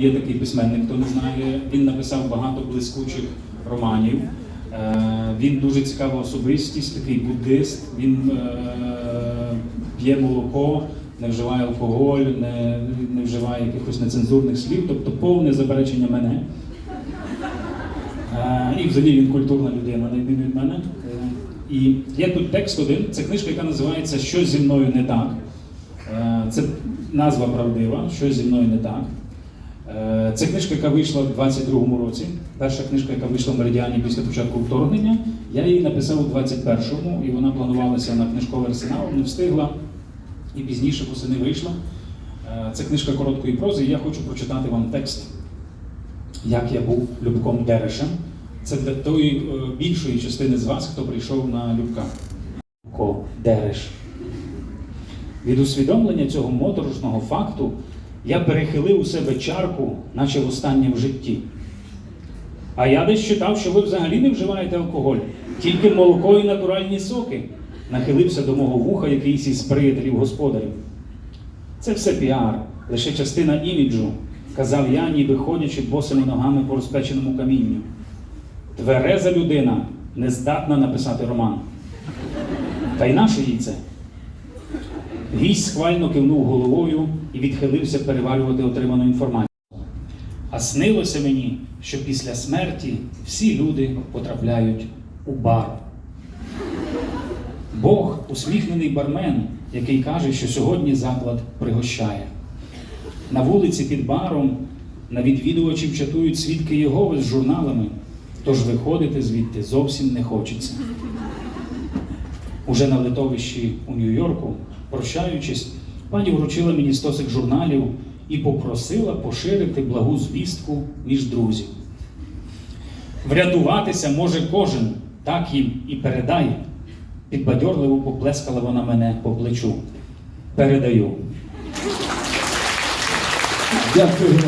Є такий письменник, хто не знає. Він написав багато блискучих романів. Е, Він дуже цікава особистість, такий буддист. Він е, п'є молоко, не вживає алкоголь, не, не вживає якихось нецензурних слів, тобто повне заперечення мене. Е, І взагалі він культурна людина, на від мене. І є тут текст один. Це книжка, яка називається Щось зі мною не так. Це назва правдива, щось зі мною не так. Це книжка, яка вийшла в 22-му році. Перша книжка, яка вийшла в Меридіані після початку вторгнення. Я її написав у 21-му, і вона планувалася на книжковий арсенал, не встигла. І пізніше восени вийшла. Е, Це книжка короткої прози, і я хочу прочитати вам текст, як я був Любком Дерешем. Це для тої е, більшої частини з вас, хто прийшов на Любка. Любко Дереш. Від усвідомлення цього моторошного факту я перехилив у себе чарку, наче востаннє в житті. А я десь читав, що ви взагалі не вживаєте алкоголь, тільки молоко і натуральні соки. Нахилився до мого вуха якийсь із приятелів господарів. Це все піар, лише частина іміджу, казав я, ніби ходячи босими ногами по розпеченому камінню. Твереза людина не здатна написати роман. Та й наше їй це? Гість схвально кивнув головою і відхилився переварювати отриману інформацію. А снилося мені, що після смерті всі люди потрапляють у бар. Бог усміхнений бармен, який каже, що сьогодні заклад пригощає. На вулиці під баром на відвідувачів чатують свідки Єгови з журналами, тож виходити звідти зовсім не хочеться. Уже на литовищі у Нью-Йорку, прощаючись, пані вручила мені стосик журналів і попросила поширити благу звістку між друзів. Врятуватися може кожен, так їм і передай. Підбадьорливо поплескала вона мене по плечу. Передаю. Дякую.